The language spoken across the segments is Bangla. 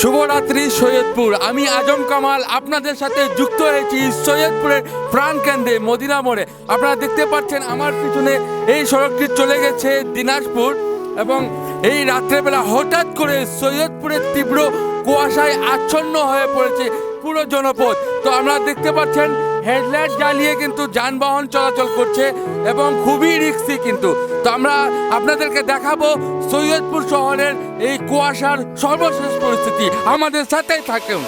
শুভরাত্রি সৈয়দপুর। আমি আজম কামাল, আপনাদের সাথে যুক্ত হয়েছি সৈয়দপুরের প্রাণকেন্দ্রে, মদিনা মোড়ে। আপনারা দেখতে পাচ্ছেন আমার পিছনে এই সড়কটি চলে গেছে দিনাজপুর এবং এই রাত্রেবেলা হঠাৎ করে সৈয়দপুরের তীব্র কুয়াশায় আচ্ছন্ন হয়ে পড়েছে পুরো জনপদ। তো আমরা দেখতে পাচ্ছেন হেডলাইট জ্বালিয়ে কিন্তু যানবাহন চলাচল করছে এবং খুবই রিক্সি কিন্তু। তো আমরা আপনাদেরকে দেখাবো সৈয়দপুর শহরের এই কুয়াশার সর্বশেষ পরিস্থিতি। আমাদের সাথেই থাকুন।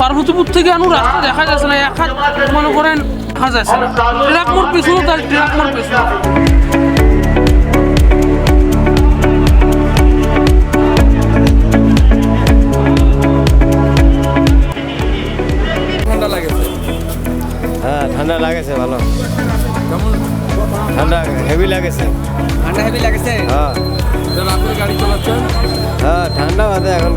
পার্বতীপুর থেকে আনু রাস্তা দেখা যাচ্ছে না, এক হাত মনে করেন দেখা যাচ্ছে না ট্রাক মোড় পেছনে তার ট্রাক মোড় ঠান্ডা লাগেছে? হ্যাঁ ঠান্ডা লাগেছে ভালো। ঠান্ডা হেভি লাগেছে। ঠান্ডা হেভি লাগেছে? হ্যাঁ। রাত্রে গাড়ি চালাচ্ছেন? হ্যাঁ ঠান্ডা বাদে এখন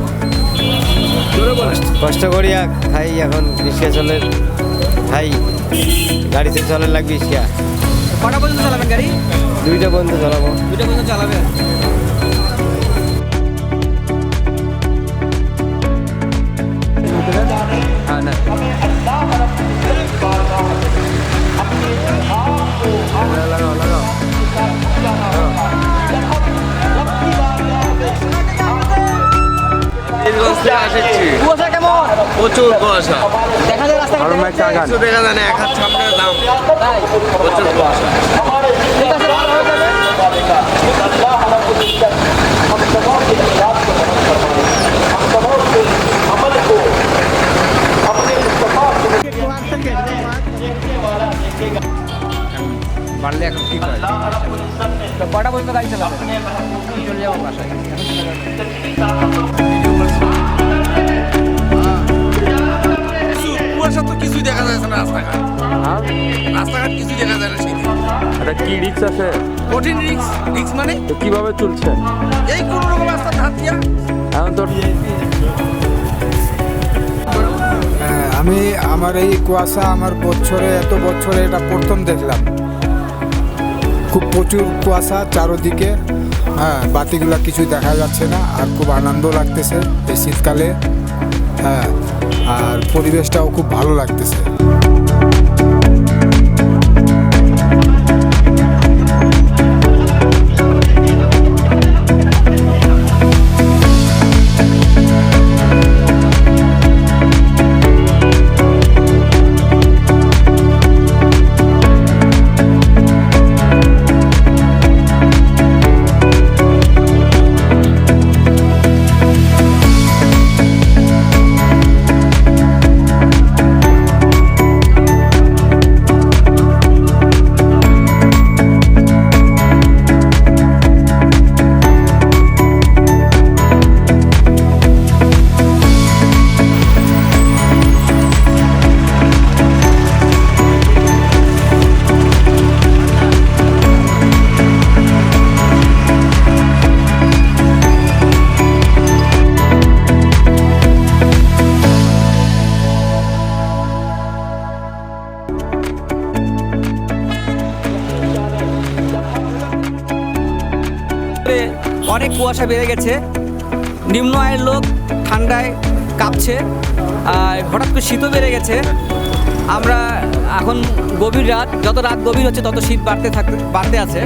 কষ্ট করিয়া খাই এখন রিক্সা চলে। খাই গাড়িতে চলে লাগবে রিক্সা কটা পর্যন্ত চালাবেন গাড়ি? দুইটা বন্ধু চালাবো। দুটো পর্যন্ত চালাবেন? হ্যাঁ প্রচুর কুয়াশা। দেখা যায় রাস্তা কিছু দেখা যায়। না এক হাত সামনে দাম প্রচুর কুয়াশা। ঠিক আছে ভালো যাবে। বাড়লে এখন ঠিক হয়। কটা পর্যন্ত গাড়ি চলে যাব বাসায়। কি রিক্স আছে? কঠিন রিক্স রিক্স মানে? তো কীভাবে চলছে? এই কোনো রকম রাস্তা ধার দিয়া? এখন তো হ্যাঁ, আমি আমার এই কুয়াশা আমার বছরে এত বছরে এটা প্রথম দেখলাম। খুব প্রচুর কুয়াশা চারোদিকে। হ্যাঁ বাতিগুলা কিছু দেখা যাচ্ছে না আর খুব আনন্দ লাগতেছে এই শীতকালে। হ্যাঁ আর পরিবেশটাও খুব ভালো লাগতেছে। অনেক কুয়াশা বেড়ে গেছে। নিম্ন আয়ের লোক ঠান্ডায় কাঁপছে, আর হঠাৎ করে শীতও বেড়ে গেছে। আমরা এখন গভীর রাত, যত রাত গভীর হচ্ছে তত শীত বাড়তে থাকতে বাড়তে আছে।